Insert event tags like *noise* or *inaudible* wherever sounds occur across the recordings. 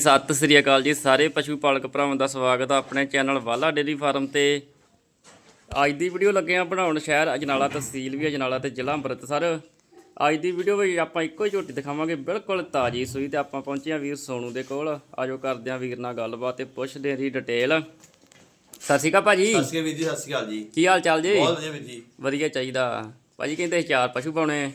ਸਤਿ ਸ੍ਰੀ ਅਕਾਲ ਜੀ ਸਾਰੇ ਪਸ਼ੂ ਪਾਲਕ ਭਰਾਵਾਂ ਦਾ ਸਵਾਗਤ ਹੈ ਆਪਣੇ ਚੈਨਲ ਵਾਲਾ ਡੇਲੀ ਫਾਰਮ ਤੇ। ਅੱਜ ਦੀ ਵੀਡੀਓ ਲੱਗੇ ਆ ਬਣਾਉਣ ਸ਼ਹਿਰ ਅਜਨਾਲਾ ਤਹਿਸੀਲ ਵੀ ਅਜਨਾਲਾ ਤੇ ਜ਼ਿਲ੍ਹਾ ਅੰਮ੍ਰਿਤਸਰ। ਅੱਜ ਦੀ ਵੀਡੀਓ ਵਿੱਚ ਆਪਾਂ ਇੱਕੋ ਹੀ ਝੋਟੀ ਦਿਖਾਵਾਂਗੇ ਬਿਲਕੁਲ ਤਾਜੀ ਸੂਈ ਤੇ ਆਪਾਂ ਪਹੁੰਚੇ ਆ ਵੀਰ ਸੋਨੂ ਦੇ ਕੋਲ। ਆਜੋ ਕਰਦੇ ਆ ਵੀਰ ਨਾਲ ਗੱਲਬਾਤ ਤੇ ਪੁੱਛਦੇ ਆ ਦੀ ਡਿਟੇਲ ਸਤਿ ਸ਼੍ਰੀ ਅਕਾਲ ਭਾਜੀ। ਸਤਿ ਸ਼੍ਰੀ ਅਕਾਲ ਵੀਰ ਜੀ ਸਤਿ ਸ਼੍ਰੀ ਅਕਾਲ ਜੀ। ਕੀ ਹਾਲ ਚਾਲ ਜੀ? ਬਹੁਤ ਵਧੀਆ ਵੀਰ ਜੀ। ਵਧੀਆ ਚਾਹੀਦਾ। ਭਾਜੀ ਕਹਿੰਦੇ ਚਾਰ ਪਸ਼ੂ ਪਾਉਣੇ।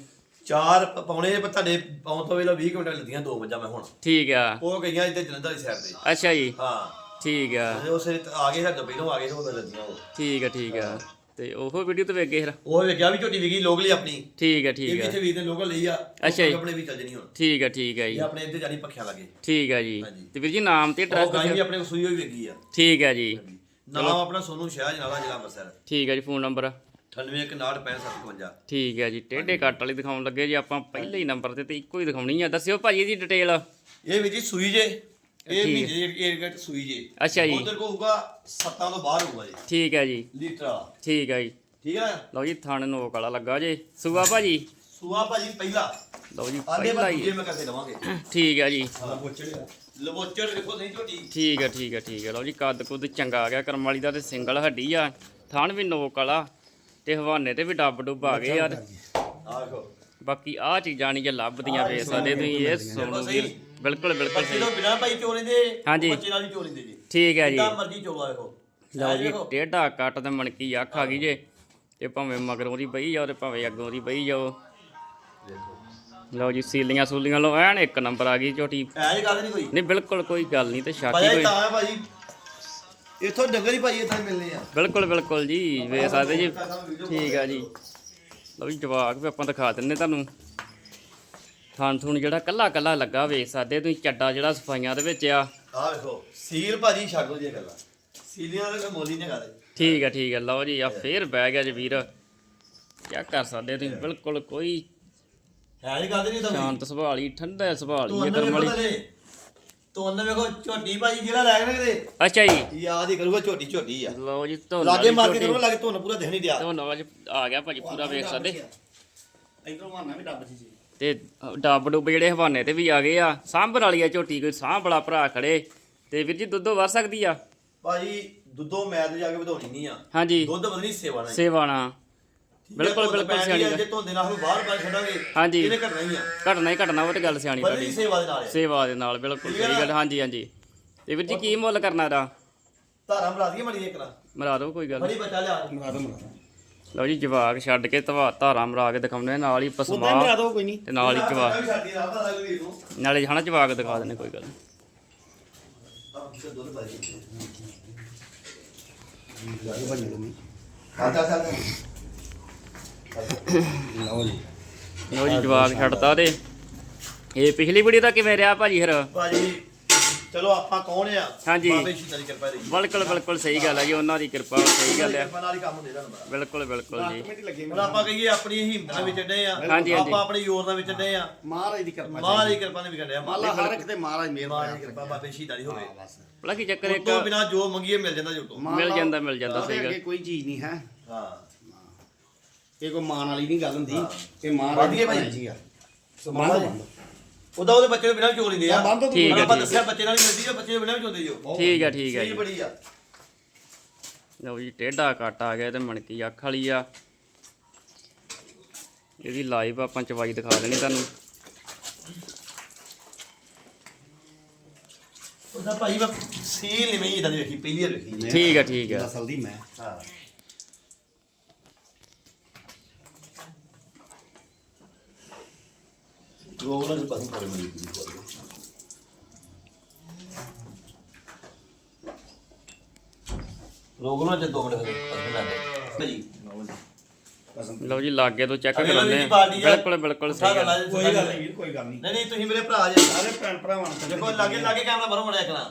ਚਾਰ ਪ- ਤੁਹਾਡੇ ਪਾਉਣ ਤੋਂ ਵੇਲੇ 20 ਕੁਇੰਟਲ ਲੱਦੀਆਂ ਦੋ ਮੱਝਾਂ ਮੈਂ ਹੁਣ। ਠੀਕ ਆ। ਉਹ ਗਈਆਂ ਇੱਥੇ ਜਲੰਧਰ ਦੀ ਸਾਈਡ ਤੇ। ਅੱਛਾ ਜੀ। ਹਾਂ। ਠੀਕ ਆ। ਤੇ ਉਸੇ ਆ ਗਏ ਸਾਡੇ ਪਹਿਲੋਂ ਆ ਗਏ ਉਹ ਲੱਦੀਆਂ ਉਹ। ਠੀਕ ਆ ਠੀਕ ਆ। ਤੇ ਉਹ ਵੀਡੀਓ ਤੇ ਵੇਖੇ ਫਿਰ? ਉਹ ਵੇਖਿਆ ਵੀ ਝੋਟੀ ਵਿਕੀ ਲੋਕਲੀ ਆਪਣੀ। ਠੀਕ ਆ ਇਹ ਠੀਕ ਆ। ਇੱਥੇ ਵੀਰ ਨੇ ਲੋਕਲ ਲਈ ਆ। ਅੱਛਾ ਜੀ। ਆਪਣੇ ਵੀ ਚੱਲ ਜਣੀ ਹੁਣ। ਠੀਕ ਆ ਠੀਕ ਆ ਜੀ। ਇਹ ਆਪਣੇ ਇੱਥੇ ਜਾਨੀ ਪੱਖਿਆਂ ਲੱਗੇ। ਠੀਕ ਆ ਜੀ। ਹਾਂਜੀ। ਤੇ ਵੀਰ ਜੀ ਨਾਮ ਤੇ ਉਹ ਗਾਈ ਵੀ ਆਪਣੇ ਕੋਲ ਸੂਈ ਹੋਈ ਵਿਕੀ ਆ। ਠੀਕ ਆ ਜੀ। ਨਾਮ ਆਪਣਾ ਸੋਨੂ ਸ਼ਾਹ ਜਨਾਲਾ ਜ਼ਿਲ੍ਹਾ ਅੰਮ੍ਰਿਤਸਰ। ਠੀਕ ਆ ਜੀ ਫੋਨ ਨੰਬਰ 98166557 ਠੀਕ ਆ ਜੀ ਟੇਢੇ ਕੱਟ ਵਾਲੀ ਦਿਖਾਉਣ ਲੱਗੇ ਜੀ ਆਪਾਂ ਪਹਿਲੇ ਹੀ ਨੰਬਰ ਤੇ ਤੇ ਇੱਕੋ ਹੀ ਦਿਖਾਉਣੀ ਆ। ਦੱਸਿਓ ਭਾਜੀ ਇਹਦੀ ਡਿਟੇਲ ਇਹ ਵੀ ਜੀ ਸੂਈ ਜੇ। ਇਹ ਠੀਕ। ਮਹੀਨੇ ਦੀ ਏਅਰਗਟ ਸੂਈ ਜੇ। ਅੱਛਾ ਜੀ। ਉਧਰ ਕੋ ਹੋਊਗਾ ਸੱਤਾਂ ਤੋਂ ਬਾਹਰ ਹੋਊਗਾ ਜੀ। ਠੀਕ ਆ ਜੀ। ਲੀਟਰ ਵਾਲਾ। ਠੀਕ ਆ ਜੀ। ਠੀਕ ਹੈ ਲਓ ਜੀ ਥਣ ਨੋਕ ਵਾਲਾ ਲੱਗਾ ਜੇ। ਸੂਆ ਭਾਜੀ? ਸੂਆ ਭਾਜੀ ਪਹਿਲਾ। ਲਓ ਜੀ ਆਂਦੇ ਪਹਿਲਾ ਹੀ। ਦੂਜੇ ਮੈਂ ਕਸੇ ਲਵਾਂਗੇ ਠੀਕ ਆ ਜੀ। ਲਵੋਚੜ ਲਵੋਚੜ ਦੇਖੋ ਨਹੀਂ ਝੋਟੀ। ਠੀਕ ਆ ਠੀਕ ਆ ਠੀਕ ਆ ਲਓ ਜੀ ਕੱਦ ਕੁੱਦ ਚੰਗਾ ਆ ਗਿਆ ਕਰਮ ਵਾਲੀ ਦਾ ਤੇ ਸਿੰਗਲ ਹੱਡੀ ਆ। ਥਣ ਵੀ ਨੋਕ ਵਾਲਾ। ਤੇ ਹਵਾਨੇ ਤੇ ਵੀ ਡੱਬ ਡੁੱਬ ਆ ਗਏ ਯਾਰ। ਬਾਕੀ ਆ ਚੀਜ਼ਾਂ ਨਹੀਂ ਜੇ ਲੱਭਦੀਆਂ ਵੇਖ ਸਕਦੇ ਤੁਸੀਂ ਇਹ ਸੋਨੂ ਵੀਰ ਬਿਲਕੁਲ ਬਿਲਕੁਲ ਸਹੀ। ਬਿਨਾ ਭਾਈ ਚੋਰੇ ਦੇ ਹਾਂਜੀ। ਬੱਚੇ ਨਾਲ ਵੀ ਚੋਰੀ ਦੇ ਜੀ। ਠੀਕ ਹੈ ਜੀ। ਮਰਜ਼ੀ ਚੋਲਾ ਦੇਖੋ ਲਓ ਇਹ ਜੀ। ਟੇਢਾ ਕੱਟ ਤੇ ਮਣਕੀ ਅੱਖ ਆ ਗਈ ਜੇ। ਤੇ ਭਾਵੇਂ ਮਗਰੋਂ ਦੀ ਬਈ ਜਾਓ ਤੇ ਭਾਵੇਂ ਅੱਗੋਂ ਦੀ ਬਈ ਜਾਓ। ਲਓ ਜੀ ਸੀਲੀਆਂ ਸੂਲੀਆਂ ਲੋ ਐਨ ਇੱਕ ਨੰਬਰ ਆ ਗਈ ਝੋਟੀ। ਐ ਜੀ ਗੱਲ ਨਹੀਂ ਕੋਈ। ਨਹੀਂ ਬਿਲਕੁਲ ਕੋਈ ਗੱਲ ਨਹੀਂ ਤੇ ਸ਼ੱਕ ਹੀ ਭਾਈ ਕੋਈ। ਤਾਂ ਹੈ ਭਾਈ। ਇਥੋਂ ਡੰਗਰ ਹੀ ਭਾਈ ਇੱਥੇ ਮਿਲਨੇ ਆ। ਬਿਲਕੁਲ ਬਿਲਕੁਲ ਜੀ ਵੇਖ ਸਕਦੇ ਜੀ। ਠੀਕ ਆ ਜੀ। ਲਓ ਜੀ ਜਵਾਕ ਵੀ ਆਪਾਂ ਦਿਖਾ ਦਿੰਨੇ ਤੁਹਾਨੂੰ। ਥਾਨ ਥੂਣ ਜਿਹੜਾ ਕੱਲਾ ਕੱਲਾ ਲੱਗਾ ਵੇਖ ਸਕਦੇ ਤੁਸੀਂ ਚੱਡਾ ਜਿਹੜਾ ਸਫਾਈਆਂ ਦੇ ਵਿੱਚ ਆ। ਆ ਦੇਖੋ ਸੀਲ ਭਾਜੀ ਛੱਡ ਜੀ ਗੱਲਾਂ। ਸੀਲੀਆਂ ਦਾ ਮੁੱਲ ਹੀ ਨਹੀਂ ਕਰਦੇ ਠੀਕ ਆ ਠੀਕ ਆ ਲਓ ਜੀ ਆ ਫੇਰ ਬਹਿ ਗਿਆ ਜੀ ਵੀਰ ਕੀ ਕਰ ਸਕਦੇ ਤੁਸੀਂ? ਬਿਲਕੁਲ ਕੋਈ ਹੈ ਜੀ ਗੱਲ ਨਹੀਂ ਤਾਂ। ਸ਼ਾਂਤ ਸੁਭਾਅ ਲਈ ਠੰਡਾ ਸੁਭਾਅ ਲਈ ਕਰਮ ਵੇਖੋ ਵਾਲੀ। ਅੰਦਰ ਵੇਖੋ ਝੋਟੀ ਭਾਈ ਜਿਹੜਾ ਲੈ ਨਾ ਕਿਤੇ। ਅੱਛਾ ਜੀ। ਯਾਦ ਹੀ ਕਰੂਗਾ ਝੋਟੀ ਝੋਟੀ ਆ। ਲਓ ਜੀ ਧੁੰਨ ਲਾਗੇ ਵਾਲੀ ਮਾਰ ਕੇ। ਕਰੋ ਲਾਗੇ ਤੁਹਾਨੂੰ ਪੂਰਾ ਦਿਖ ਨਹੀਂ ਦਿਆ ਧੁੰਨ ਵਾਲੀ ਆ ਗਿਆ ਭਾਜੀ ਪੂਰਾ ਵੇਖ ਸਕਦੇ। ਇਧਰੋਂ ਮਾਰਨਾ ਵੀ ਡੱਬ ਜੀ। ਤੇ ਡੱਬ ਡੁੱਬ ਜਿਹੜੇ ਹਵਾਨੇ ਤੇ ਵੀ ਆ ਗਏ ਆ। ਸਾਂਭਣ ਵਾਲੀ ਆ ਝੋਟੀ ਕੋਈ ਸਾਂਭ ਬੜਾ ਭਰਾ ਖੜੇ। ਤੇ ਵੀਰ ਜੀ ਦੁੱਧੋ ਵਰ ਸਕਦੀ ਆ? ਭਾਜੀ ਦੁੱਧੋਂ ਮੈਂ ਤੇ ਜਾ ਕੇ ਵਧਾਉਣੀ ਨਹੀਂ ਆ। ਹਾਂਜੀ। ਦੁੱਧ ਵਧਣੀ ਸੇਵਾ ਨਾਲ ਸੇਵਾਣਾ ਬਿਲਕੁਲ ਬਿਲਕੁਲ ਸਿਆਣੀ ਗੱਲ ਜੇ ਧੁੰਦੇ ਨਾਲ ਬਾਹਰ ਬਾਹਰ ਛੱਡਾਂਗੇ ਹਾਂਜੀ। ਇਹਨੇ ਘਟਣਾ ਹੀ ਆ? ਘਟਣਾ ਹੀ ਘਟਣਾ ਉਹ ਤੇ ਗੱਲ ਸਿਆਣੀ ਤੁਹਾਡੀ। ਸੇਵਾ ਦੇ ਨਾਲ ਸੇਵਾ ਦੇ ਨਾਲ ਬਿਲਕੁਲ ਸਹੀ? ਗੱਲ ਹਾਂਜੀ ਹਾਂਜੀ। ਤੇ ਵੀਰ ਜੀ ਕੀ ਮੁੱਲ ਕਰਨਾ ਇਹਦਾ? ਧਾਰਾਂ ਮਰਾ ਦਈਏ ਮੜੀ ਇੱਕ ਨਾ ਮਰਾ ਦਿਓ ਕੋਈ ਗੱਲ ਬੜੀ ਬੱਚਾ ਲਿਆ। ਮਰਾ ਦੋ ਮਰਾ ਲਓ ਜੀ ਜਵਾਕ ਛੱਡ ਕੇ ਧਵਾ ਧਾਰਾਂ ਮਰਾ ਕੇ ਦਿਖਾਉਂਦੇ ਨਾਲ ਹੀ ਪਸਮਾ ਦੋ ਕੋਈ ਨਹੀਂ। ਤੇ ਨਾਲ ਹੀ ਜਵਾਕ। ਦਾ ਨਾਲੇ ਹਨਾ ਜਵਾਕ ਦਿਖਾ ਦਿੰਦੇ ਕੋਈ ਗੱਲ ਨੀ। ਲਓ ਜੀ। ਜਵਾਕ ਛੱਡਤਾ ਤੇ ਇਹ ਪਿਛਲੀ ਵੀਡੀਓ ਦਾ ਕਿਵੇਂ ਰਿਹਾ ਭਾਜੀ ਫਿਰ? ਭਾਜੀ ਚਲੋ ਆਪਾਂ ਕੌਣ ਆ? ਹਾਂਜੀ। ਬਾਬੇ ਸ਼ੀਤਾਂ ਦੀ ਕਿਰਪਾ ਰਹੀ ਬਿਲਕੁਲ ਬਿਲਕੁਲ ਸਹੀ ਗੱਲ ਹੈ ਜੀ ਉਹਨਾਂ ਦੀ ਕਿਰਪਾ ਸਹੀ ਗੱਲ ਹੈ ਕਿਰਪਾ ਨਾਲ ਹੀ ਕੰਮ ਹੁੰਦੇ ਤੁਹਾਨੂੰ ਪਤਾ ਬਿਲਕੁਲ ਬਿਲਕੁਲ ਜੀ। ਹੁਣ ਆਪਾਂ ਕਹੀਏ ਆਪਣੀ ਹਿੰਮਤ ਨਾਲ ਵਿਚੜੇ ਆ। ਆਪਾਂ ਆਪਣੀ ਜ਼ੋਰ ਨਾਲ ਵਿਚੜੇ ਆ। ਮਹਾਰਾਜ ਦੀ ਕਿਰਪਾ ਮਾਂ ਦੀ ਕਿਰਪਾ ਨਾਲ ਵਿਚੜੇ ਆ। ਮਾਲਾ ਹਰ ਇੱਕ ਤੇ ਮਹਾਰਾਜ ਮਿਹਰਬਾਨ ਦੀ ਕਿਰਪਾ ਬਾਬੇ ਸ਼ੀਤਾਂ ਦੀ ਹੋਵੇ। ਕੀ ਚੱਕਰ ਇੱਕ ਤੋਂ ਬਿਨਾ ਜੋ ਮੰਗੀਏ ਮਿਲ ਜਾਂਦਾ ਜੋ ਤੋਂ ਮਿਲ ਜਾਂਦਾ ਮਿਲ ਜਾਂਦਾ ਸਹੀ ਗੱਲ। ਕੋਈ ਚੀਜ਼ ਨਹੀਂ ਹੈ। ਹਾਂ। ਇਹ ਕੋਈ ਮਾਨ ਵਾਲੀ ਨਹੀਂ ਗੱਲ ਹੁੰਦੀ। ਇਹ ਬੰਦ ਮਹਾਰਾਜ ਗਏ ਦੀ ਭਾਈ? ਜੀ ਆ। ਬੰਦ ਉਹਦਾ ਉਹਦੇ ਬੱਚੇ ਨੂੰ ਬਿਨਾ ਚੋਲ ਨਹੀਂ ਆ। ਬੰਦ ਤੋਂ ਠੀਕ ਹੈ, ਆਪਾਂ ਠੀਕ ਦੱਸਿਆ ਬੱਚੇ ਨਾਲ ਹੀ ਮਿਲਦੀ ਆ ਬੱਚੇ ਦੇ ਬਿਨਾ ਚੋਂਦੇ ਜੋ। ਠੀਕ ਹੈ ਠੀਕ ਸਹੀ ਜੀ। ਬੜੀ ਆ। ਲਓ ਜੀ ਟੇਢਾ ਕੱਟ ਆ ਗਿਆ ਤੇ ਮਣਕੀ ਅੱਖ ਵਾਲੀ ਆ। ਇਹਦੀ ਲਾਈਵ ਆਪਾਂ ਚਵਾਈ ਦਿਖਾ ਦੇਣੀ ਤੁਹਾਨੂੰ। ਉਹਦਾ ਭਾਈ ਮੈਂ ਸੀਲ ਨਹੀਂ ਮੈਂ ਇਦਾਂ ਦੀ ਵੇਖੀ ਪਹਿਲੀ ਵਾਰ ਵੇਖੀ। ਠੀਕ ਹੈ ਠੀਕ ਹੈ। ਅਸਲ ਦੀ ਮੈਂ। ਹਾਂ। ਨਾਲ ਜੇ ਦੋ ਮਿੰਟ ਲਓ ਜੀ ਲਾਗੇ ਤੋਂ ਚੈੱਕ ਕਰਾਉਂਦੇ ਆ। ਬਿਲਕੁਲ ਬਿਲਕੁਲ ਸਹੀ ਗੱਲ ਹੈ। ਕੋਈ ਗੱਲ ਨਹੀਂ ਕੋਈ ਗੱਲ ਨਹੀਂ ਨਹੀਂ ਨਹੀਂ ਤੁਸੀਂ ਮੇਰੇ ਭਰਾ ਜੇ ਸਾਰੇ ਭੈਣ ਭਰਾਵਾਂ ਨੂੰ ਦੇਖੋ ਲਾਗੇ ਲਾਗੇ ਕੈਮਰਾ ਬਾਹਰੋਂ ਮੜਿਆ ਕਰਾਂ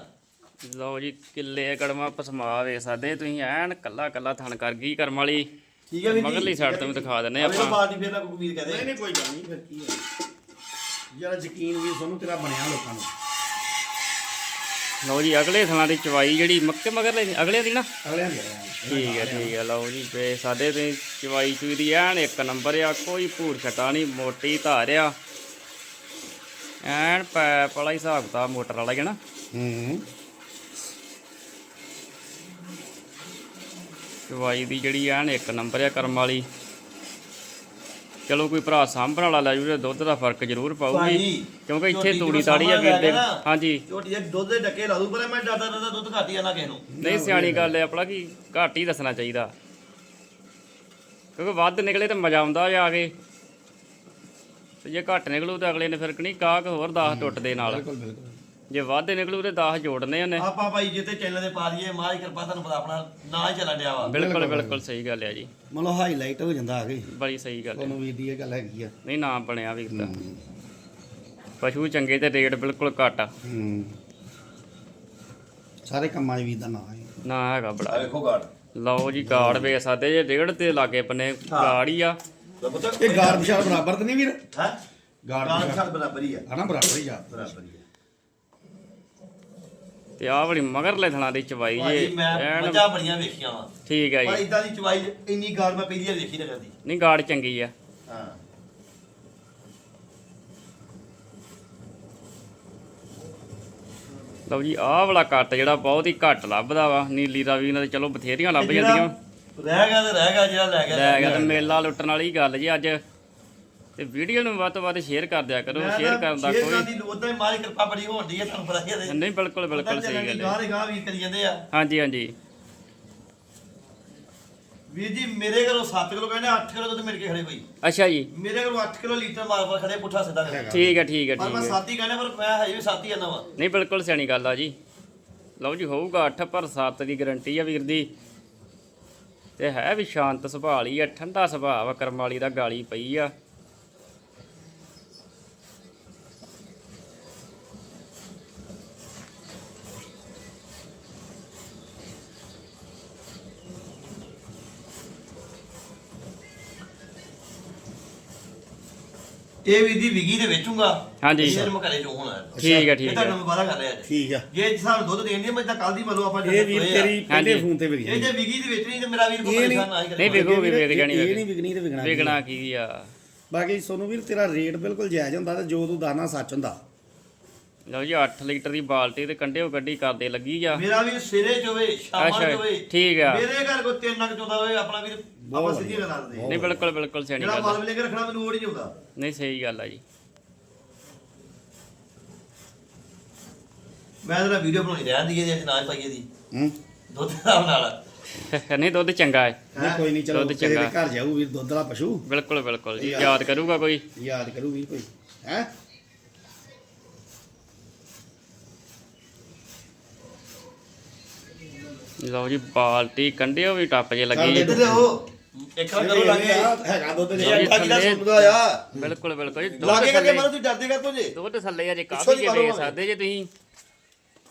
ਲਓ ਜੀ ਕਿੱਲੇ ਕੜਮਾ ਪਸਮਾ ਵੇਖ ਸਕਦੇ ਤੁਸੀਂ ਐਨ ਕੱਲਾ ਕੱਲਾ ਥਣ ਕਰ ਗਈ ਕਰਮ ਵਾਲੀ। ਠੀਕ ਹੈ ਵੀ ਮਗਰਲੀ ਸਾਈਡ ਤੋਂ ਵੀ ਦਿਖਾ ਦਿੰਨੇ ਆਪਾਂ। ਪਾਰਟੀ ਫਿਰ ਨਾ ਕੋਈ ਵੀਰ ਨਹੀਂ ਕਹਦੇ ਨਹੀਂ ਕੋਈ ਗੱਲ ਨਹੀਂ ਫਿਰ ਕੀ ਹੈ? ਯਾਰ ਯਕੀਨ ਵੀ ਸਾਨੂੰ ਤੇਰਾ ਬਣਿਆ ਲੋਕਾਂ ਨੂੰ। ਲਓ ਜੀ ਅਗਲੇ ਥਣਾ ਦੀ ਚਵਾਈ ਜਿਹੜੀ ਮੱਕੇ ਮਗਰਲੇ ਦੀ- ਅਗਲੇ ਦੀ ਨਾ? ਦੇ ਆਇਆ ਠੀਕ ਹੈ ਠੀਕ ਹੈ ਲਓ ਜੀ ਵੇ ਸਾਡੇ ਤੇ ਚਵਾਈ ਚੂਈ ਦੀ ਐਨ ਇੱਕ ਨੰਬਰ ਆ ਕੋਈ ਭੂਰ ਛਟਾ ਨਹੀਂ ਮੋਟੀ ਧਾਰ ਆ। ਐਨ ਪੈਪ ਵਾਲਾ ਹੀ ਹਿਸਾਬ ਕਿਤਾਬ ਮੋਟਰ ਵਾਲਾ ਹੀ ਹੈ ਨਾ? ਹੂੰ। ਚਵਾਈ ਦੀ ਜਿਹੜੀ ਐਨ ਇੱਕ ਨੰਬਰ ਆ ਕਰਮ ਵਾਲੀ। ਚਲੋ ਕੋਈ ਭਰਾ ਸਾਂਭਣ ਵਾਲਾ ਲੈ ਜੂ ਤੇ ਦੁੱਧ ਦਾ ਫ਼ਰਕ ਜ਼ਰੂਰ ਪਾਊਗੀ। ਕਿਉਂਕਿ ਇੱਥੇ ਝੋਟੀ ਤੂੜੀ ਤਾੜੀ ਆ ਵੀਰ ਦੇ। ਹਾਂਜੀ। ਝੋਟੀ ਦੇ ਦੁੱਧ ਦੇ ਡੱਕੇ ਲਾ ਦੂ ਪਰ ਮੈਂ ਡਰਦਾ ਡਰਦਾ ਦੁੱਧ ਘੱਟ ਹੀ ਆਣਾ ਕਿਸੇ ਨੂੰ। ਨਹੀਂ ਸਿਆਣੀ ਗੱਲ ਹੈ ਆਪਣਾ ਕਿ ਘੱਟ ਹੀ ਦੱਸਣਾ ਚਾਹੀਦਾ। ਕਿਉਂਕਿ ਵੱਧ ਨਿਕਲੇ ਤਾਂ ਮਜ਼ਾ ਆਉਂਦਾ ਜਾ ਕੇ। ਤੇ ਜੇ ਘੱਟ ਨਿਕਲੂ ਤਾਂ ਅਗਲੇ ਨੇ ਫਿਰ ਨਹੀਂ ਕਾਕ ਹੋਰ 10 ਟੁੱਟਦੇ ਨਾਲ। ਬਿਲਕੁਲ ਬਿਲਕੁਲ। ਜੇ ਵੱਧ ਨਿਕਲੂ ਤੇ 10 ਜੋੜਨੇ ਉਹਨੇ। ਆਪਾਂ ਭਾਈ ਜਿੱਤੇ ਚੈਨਲ ਦੇ ਪਾ ਦਈਏ ਮਾਂ ਦੀ ਕਿਰਪਾ ਤੁਹਾਨੂੰ ਪਤਾ ਆਪਣਾ ਨਾਂ ਹੀ ਚੱਲਣ ਡਿਆ ਵਾ। ਬਿਲਕੁਲ ਬਿਲਕੁਲ ਸਹੀ ਗੱਲ ਹੈ ਜੀ। ਮਤਲਬ ਹਾਈਲਾਈਟ ਹੋ ਜਾਂਦਾ ਆ ਕੇ। ਬੜੀ ਸਹੀ ਗੱਲ ਹੈ ਤੁਹਾਨੂੰ ਵੀਰ ਦੀ ਇਹ ਗੱਲ ਹੈਗੀ ਆ। ਨਹੀਂ ਨਾ ਬਣਿਆ ਵੀ ਤਾਂ ਪਸ਼ੂ ਚੰਗੇ ਤੇ ਰੇਟ ਬਿਲਕੁਲ ਘੱਟ ਆ। ਹੂੰ। ਸਾਰੇ ਕੰਮਾਂ ਵੀਰ ਦਾ ਨਾਂ ਹੈ ਨਾ ਹੈਗਾ ਬੜਾ। ਵੇਖੋ ਗਾੜ ਲਓ ਜੀ ਗਾੜ ਵੇ ਸਾਦੇ ਜੇ ਡੇਢ ਤੇ ਲਾਗੇ ਬੰਨੇ ਗਾੜ ਹੀ ਆ। ਪੁੱਤ। ਇਹ ਗਾਰ ਵਿਸ਼ਾਲ ਬਰਾਬਰ ਤੇ ਨਹੀਂ ਵੀਰ? ਹੈ? ਗਾੜ ਬਰਾਬਰ ਬਰਾਬਰ ਹੀ ਆ। ਹਨਾ ਬਰਾਬਰ ਹੀ ਆ। ਬਰਾਬਰ ਹੀ ਆ। ਤੇ ਆਹ ਵਾਲੀ ਮਗਰਲੇ ਥਣਾ ਦੀ ਚਵਾਈ ਜੇ। ਮੈਂ ਐਨ ਮੱਝਾਂ ਬੜੀਆਂ ਵੇਖੀਆਂ ਵਾ। ਠੀਕ ਹੈ ਪਰ ਜੀ ਇਦਾਂ ਦੀ ਚਵਾਈ ਇੰਨੀ ਗਾੜ ਮੈਂ ਪਹਿਲੀ ਵਾਰ ਵੇਖੀ ਨਾ ਕਰਦੀ ਨਹੀਂ ਗਾੜ ਚੰਗੀ ਆ। ਹਾਂ। ਲਓ ਜੀ ਆਹ ਵਾਲਾ ਕੱਟ ਜਿਹੜਾ ਬਹੁਤ ਹੀ ਘੱਟ ਲੱਭਦਾ ਵਾ ਨੀਲੀ ਰਾਵੀ ਨਾਲ ਚਲੋ ਬਥੇਰੀਆਂ ਲੱਭ ਤੇ ਜਿਹੜਾ ਜਾਂਦੀਆਂ। ਰਹਿ ਗਿਆ ਤੇ ਰਹਿ ਗਿਆ ਜਿਹੜਾ ਲੈ ਗਿਆ ਲੈ ਗਿਆ ਤੇ ਮੇਲਾ ਲੁੱਟਣ ਵਾਲੀ ਗੱਲ ਜੀ ਅੱਜ। ਤੇ ਵੀਡੀਓ ਨੂੰ ਵੱਧ ਤੋਂ ਵੱਧ ਸ਼ੇਅਰ ਕਰ ਦਿਆ ਕਰੋ ਸ਼ੇਅਰ ਕਰਨ ਦਾ ਕੋਈ ਕਰਨ ਦੀ ਉਦਾਂ ਹੀ ਮਾਰੀ ਕਿਰਪਾ ਬੜੀ ਹੋਣ ਦੀ ਹੈ ਤੁਹਾਨੂੰ ਪਤਾ ਹੀ ਹੈ ਤੇ। ਨਹੀਂ ਬਿਲਕੁਲ ਬਿਲਕੁਲ ਸਹੀ ਗੱਲ ਹੈ। ਗਾਂਹ ਦੇ ਗਾਂਹ ਵੀ ਕਰੀ ਜਾਂਦੇ ਆ। ਹਾਂਜੀ ਹਾਂਜੀ। ਵੀਰ ਜੀ ਮੇਰੇ ਘਰੋਂ 7 ਕਿਲੋ ਕਹਿੰਦੇ 8 ਕਿਲੋ ਦੁੱਧ ਮਿਲ ਕੇ ਖੜੇ ਕੋਈ। ਅੱਛਾ ਜੀ। ਮੇਰੇ ਘਰੋਂ 8 ਕਿਲੋ ਲੀਟਰ ਮਾਰ ਮਾਰ ਖੜੇ ਪੁੱਠਾ ਸਿੱਧਾ ਕਰੇ ਠੀਕ ਹੈ ਠੀਕ ਹੈ ਪਰ ਮੈਂ ਹੈ। ਸਾਥੀ ਕਹਿੰਦਾ ਪਰ ਮੈਂ ਹਜੇ ਵੀ ਸਾਥੀ ਆਣਾ ਵਾ। ਨਹੀਂ ਬਿਲਕੁਲ ਸਿਆਣੀ ਗੱਲ ਆ ਜੀ। ਲਓ ਜੀ ਹੋਊਗਾ 8 ਪਰ 7 ਦੀ ਗਾਰੰਟੀ ਆ ਵੀਰ ਦੀ। ਤੇ ਹੈ ਵੀ ਸ਼ਾਂਤ ਸੁਭਾਅ ਆ ਠੰਡਾ ਸੁਭਾਅ ਵਾ ਕਰਮ ਵਾਲੀ ਦਾ ਗਾਲੀ ਪਈ ਆ। ਇਹ ਵੀਰ ਜੀ ਵਿਗੀ ਦੇ ਵੇਚੂਗਾ। ਹਾਂਜੀ। ਇਹ ਮੈਂ ਘਰੇ ਜੋ ਹੋਣਾ। ਹੈ। ਠੀਕ ਹੈ ਇਹ ਠੀਕ ਹੈ ਤੁਹਾਨੂੰ ਵਾਦਾ ਕਰ ਰਿਹਾ ਜੀ ਠੀਕ ਆ। ਜੇ ਸਾਨੂੰ ਦੁੱਧ ਦੇਣ ਦੀ ਮੈਂ ਤਾਂ ਕੱਲ ਦੀ ਮੰਨ ਲਓ ਆਪਾਂ ਇਹ ਵੀਰ। ਤੇਰੀ ਪਹਿਲੇ ਹਾਂਜੀ। ਫੋਨ ਤੇ ਵਿਕ ਇਹ ਜਾਣੀ। ਜੇ ਵਿਗੀ ਦੀ ਵੇਚਣੀ ਤੇ ਮੇਰਾ ਵੀਰ ਕੋਈ ਇਹ ਨਹੀਂ- ਪਰੇਸ਼ਾਨ ਨਾ ਹੀ ਨਹੀਂ ਕਰੇ ਵਿਕੂ ਵੀ ਵਿਕ ਜਾਣੀ ਇਹ ਨਹੀਂ ਵਿਕਣੀ ਤੇ ਵਿਕਣਾ ਵਿਕਣਾ ਕੀ ਆ। ਬਾਕੀ ਸੋਨੂੰ ਵੀਰ ਤੇਰਾ ਰੇਟ ਬਿਲਕੁਲ ਜਾਇਜ਼ ਹੁੰਦਾ ਤੇ ਜੋ ਤੂੰ ਦਾਣਾ ਸੱਚ ਹੁੰਦਾ। ਲਓ ਜੀ 8 ਲੀਟਰ ਦੀ ਬਾਲਟੀ ਤੇ ਕੰਡਿਓ ਗੱਡੀ ਕਰਦੇ ਲੱਗੀ ਆ ਮੇਰਾ ਵੀਰ ਸਵੇਰੇ ਚੋਵੇ ਸ਼ਾਮਾਂ ਅੱਛਾ, ਚੋਵੇ ਠੀਕ ਆ। ਮੇਰੇ ਘਰ ਕੋਈ ਤਿੰਨ ਨਗ ਚੋਦਾ ਹੋਵੇ ਆਪਣਾ ਵੀਰ ਆਪਾਂ ਸਿੱਧੀ ਗੱਲ ਕਰਦੇ ਨਹੀਂ ਬਿਲਕੁਲ ਬਿਲਕੁਲ ਸਿਆਣੀ ਜਿਹੜਾ ਗੱਲ ਮਾਲ ਆ। ਮਿਲੇ ਕੇ ਰੱਖਣਾ ਮੈਨੂੰ ਲੋੜ ਹੀ ਨਹੀਂ ਹੁੰਦਾ ਨਹੀਂ ਸਹੀ ਗੱਲ ਆ ਜੀ। ਮੈਂ ਤਾਂ ਵੀਡੀਓ ਬਣਾਉਣੀ ਰਹਿੰਦੀ ਹੈ ਜੇ ਨਾ ਹੀ ਪਾਈਏ ਦੀ। ਹੂੰ। ਦੁੱਧ ਦਾ ਨਾਲ। *laughs* ਨਹੀਂ ਦੁੱਧ ਚੰਗਾ ਹੈ। ਨਹੀਂ ਕੋਈ ਨਹੀਂ ਚਲੋ ਦੁੱਧ ਦੇ ਚੰਗਾ। ਘਰ ਜਾਊ ਵੀਰ ਦੁੱਧ ਵਾਲਾ ਪਸ਼ੂ। ਬਿਲਕੁਲ ਬਿਲਕੁਲ ਜੀ। ਯਾਦ ਕਰੂਗਾ ਕੋਈ? ਯਾਦ ਕਰੂ ਵੀਰ ਕੋਈ। ਹੈ? ਲਓ ਜੀ ਬਾਲਟੀ ਕੰਡਿਓ ਵੀ ਟੱਪ ਜੇ ਲੱਗੀ ਇੱਧਰ ਲਿਆਓ। ਇੱਕ ਵਾਰ ਕਰੋ ਲਾਗੇ ਹੈਗਾ ਦੁੱਧ ਇਹ ਲਿਆ ਜੀ, ਥੱਲੇ- ਸੁਣਦਾ ਆ ਬਿਲਕੁਲ ਬਿਲਕੁਲ ਜੀ ਦੁੱਧ ਲਾਗੇ ਕਰਕੇ ਥੱਲੇ। ਮਾਰੋ ਤੁਸੀਂ ਡਰਦੇ ਕਰ ਜੇ? ਦੁੱਧ ਥੱਲੇ ਅਜੇ ਪਿੱਛੋਂ ਕਾਫੀ ਦੀ ਜੇ ਮਾਰੋ ਸਕਦੇ ਜੇ ਤੁਸੀਂ।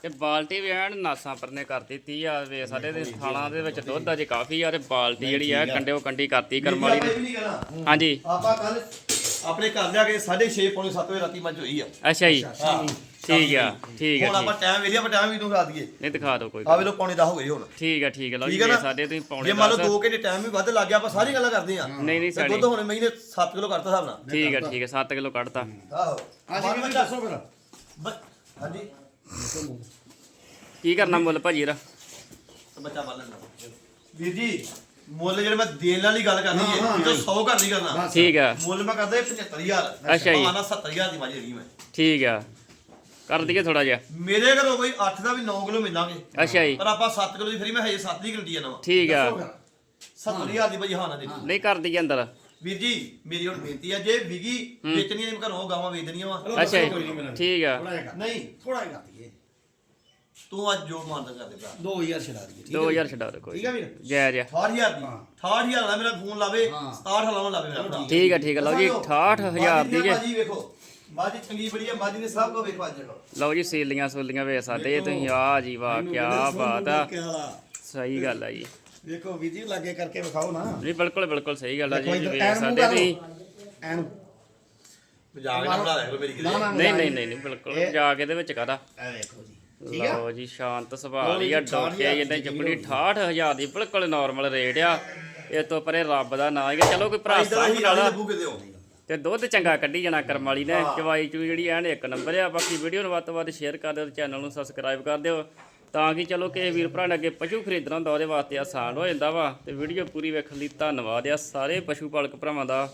ਤੇ ਬਾਲਟੀ ਵੀ ਐਨ ਨਾਸਾਂ ਪਰਨੇ ਕਰ ਦਿੱਤੀ ਆ ਵੇ ਸਾਡੇ ਦੇ ਥਾਲਾਂ ਦੇ ਵਿੱਚ ਦੁੱਧ ਅਜੇ ਕਾਫੀ ਆ ਤੇ ਬਾਲਟੀ ਜਿਹੜੀ ਆ ਕੰਡਿਓ ਕੰਡੀ ਕਰਤੀ ਕਰਮ ਵਾਲੀ ਨੇ। ਨਹੀਂ ਹਾਂਜੀ। ਆਪਾਂ ਕੱਲ ਆਪਣੇ ਘਰ ਲਿਆ ਕੇ 6:30 ਪੌਣੇ 7 ਵਜੇ ਰਾਤੀ ਮੱਝ ਹੋਈ ਆ। ਅੱਛਾ ਜੀ। ਹਾਂ। ਠੀਕ ਆ ਠੀਕ ਹੁਣ ਆ ਆਪਾਂ ਠੀਕ। ਟਾਈਮ ਵੇਲੇ ਆਪਾਂ ਟਾਈਮ ਵੀ ਨੂੰ ਖਾ ਦਈਏ। ਨਹੀਂ ਦਿਖਾ ਦਿਓ ਕੋਈ ਆ ਵੇਲੋ ਪੌਣੇ 10 ਹੋ ਗਏ ਹੁਣ। ਠੀਕ ਆ ਠੀਕ ਆ ਲਓ ਜੀ ਠੀਕ ਆ ਨਾ? ਸਾਡੇ ਤੁਸੀਂ ਜੇ ਮੰਨ ਲਓ ਦਸ। 2 ਘੰਟੇ ਟਾਈਮ ਵੀ ਵੱਧ ਲੱਗ ਗਿਆ ਆਪਾਂ ਸਾਰੀ ਗੱਲਾਂ ਕਰਦੇ ਆ ਨਹੀਂ ਨਹੀਂ ਤੇ ਸਾਡੀ ਦੁੱਧ ਹੁਣ ਮਹੀਨੇ 7 ਕਿਲੋ ਕਰਤਾ ਹਿਸਾਬ ਨਾਲ। ਠੀਕ ਆ ਠੀਕ ਆ 7 ਕਿਲੋ ਕੱਢਤਾ। ਆਹੋ। ਹਾਂਜੀ ਵੀਰ ਦੱਸੋ ਫਿਰ। ਬ- ਹਾਂਜੀ। ਕੀ ਕਰਨਾ ਮੁੱਲ ਭਾਜੀ ਇਹਦਾ? ਬੱਚਾ ਬੰਨ ਲੈਣਾ ਵੀਰ ਜੀ ਮੁੱਲ ਜਿਹੜੇ ਮੈਂ ਦੇਣ ਵਾਲੀ ਗੱਲ ਕਰਨੀ ਹਾਂ, ਹੈ ਹਾਂ, ਇਹ ਤਾਂ ਨਹੀਂ। 100 ਕਰਨੀ ਬਸ। ਠੀਕ ਆ। ਮੁੱਲ ਮੈਂ ਕਰਦਾ 75000 ਅੱਛਾ ਜੀ। ਆਣਾ 70000 ਦੀ ਮੱਝ ਲਈ ਮੈਂ। ਠੀਕ ਆ। ਕਰ ਦਈਏ ਥੋੜਾ ਜਿਹਾ। ਮੇਰੇ ਘਰੋਂ ਕੋਈ 8 ਦਾ ਵੀ 9 ਕਿਲੋ ਮਿਲਾਂਗੇ ਅੱਛਾ ਜੀ। ਪਰ ਆਪਾਂ 7 ਕਿਲੋ ਦੀ ਫਰੀ ਮੈਂ ਹਜੇ 7 ਦੀ ਗਰੰਟੀ ਆ ਨਵਾਂ। ਠੀਕ ਆ। 70000 ਦੀ ਬਈ ਹਾਂ ਨਾ ਦੇਖੀ। ਨਹੀਂ ਕਰ ਦਈਏ ਅੰਦਰ। ਵੀਰ ਜੀ ਮੇਰੀ ਹੁਣ ਬੇਨਤੀ ਆ ਜੇ ਵਿਗੀ ਵੇਚਣੀ ਹੈ ਘਰੋਂ ਗਾਵਾਂ ਵੇਚਣੀਆਂ ਵਾ। ਅੱਛਾ ਜੀ। ਮੈਨੂੰ ਠੀਕ ਆ। ਥੋੜਾ ਜਿਹਾ ਨਹੀਂ ਥੋੜਾ ਜਿਹਾ ਕਰ ਦਈਏ। ਤੂੰ ਅੱਜ ਜੋ ਮੰਨਦਾ ਕਰਦੇ ਭਰਾ 2000 ਛਡਾ ਦਈਏ ਠੀਕ ਹੈ 2000 ਛਡਾ ਦਿਓ ਕੋਈ ਠੀਕ ਹੈ ਵੀਰ? ਜੈ ਜੈ। 68000 ਦੀ। ਹਾਂ। 68000 ਦਾ ਮੇਰਾ ਫੋਨ ਲਾਵੇ ਹਾਂ। 67 ਲਾਵਾਂ ਲਾਵੇ ਮੇਰਾ ਭਰਾ। ਠੀਕ ਆ ਠੀਕ ਆ। ਲਓ ਜੀ 68000 ਦੀ ਜੇ। ਵੇਖੋ। ਬਾਜੀ ਚੰਗੀ ਬੜੀ ਹੈ ਬਾਜੀ ਨੇ ਸਭ ਕੋ ਵੇਖੋ ਅੱਜ ਦੇਖੋ ਲਓ ਜੀ ਸੀਲੀਆਂ ਸੂਲੀਆਂ ਵੇ ਸਾਡੇ ਤੁਸੀਂ। ਆ ਜੀ ਵਾਹ ਕੀ ਬਾਤ ਆ। ਸਹੀ ਗੱਲ ਆ ਜੀ। ਵੇਖੋ ਵੀਰ ਜੀ ਲਾਗੇ ਕਰਕੇ ਵਿਖਾਓ ਨਾ। ਨਹੀਂ ਬਿਲਕੁਲ ਬਿਲਕੁਲ ਸਹੀ ਗੱਲ ਆ ਜੀ ਵੇ ਸਾਡੇ ਕਰ ਤੁਸੀਂ। ਲਓ। ਐਨ। ਮਜ਼ਾਕ ਨਾ ਬਣਾ ਕਰੋ ਮੇਰੀ ਕਿਤੇ ਨਹੀਂ ਨਹੀਂ ਨਹੀਂ। ਨਹੀਂ ਬਿਲਕੁਲ। ਇਹ- ਜਾ ਕੇ ਦੇ ਵਿੱਚ ਕਾਦਾ ਇਹ ਵੇਖੋ ਜੀ। ਠੀਕ ਲਓ ਜੀ ਸ਼ਾਂਤ ਸੁਭਾਅ ਜੀ, ਆ 68,000 ਡੋਕੇ ਜਿੱਦਾਂ ਦੀ ਚੱਪੜੀ 68000 ਦੀ ਬਿਲਕੁਲ ਨਾਰਮਲ ਰੇਟ ਆ। ਇਹ ਤੋਂ ਪਰੇ ਰੱਬ ਦਾ ਨਾਂ ਹੈ ਕਿ ਚਲੋ ਕੋਈ ਭਰਾ ਕਿਤੇ ਹੋ ਤੇ ਦੁੱਧ ਚੰਗਾ ਕੱਢੀ ਜਾਣਾ ਕਰਮ ਵਾਲੀ ਨੇ। ਚਵਾਈ ਚੂ ਜਿਹੜੀ ਐਨ ਇੱਕ ਨੰਬਰ ਆ। ਬਾਕੀ ਵੀਡੀਓ ਨੂੰ ਵੱਧ ਤੋਂ ਵੱਧ ਸ਼ੇਅਰ ਕਰ ਦਿਓ ਤੇ ਚੈਨਲ ਨੂੰ ਸਬਸਕ੍ਰਾਈਬ ਕਰ ਦਿਓ। ਤਾਂ ਕਿ ਚਲੋ ਕਿਸੇ ਵੀਰ ਭਰਾ ਨੇ ਅੱਗੇ ਪਸ਼ੂ ਖਰੀਦਣਾ ਹੁੰਦਾ ਉਹਦੇ ਵਾਸਤੇ ਆਸਾਨ ਹੋ ਜਾਂਦਾ ਵਾ। ਤੇ ਵੀਡੀਓ ਪੂਰੀ ਵੇਖਣ ਲਈ ਧੰਨਵਾਦ ਆ ਸਾਰੇ ਪਸ਼ੂ ਪਾਲਕ ਭਰਾਵਾਂ ਦਾ।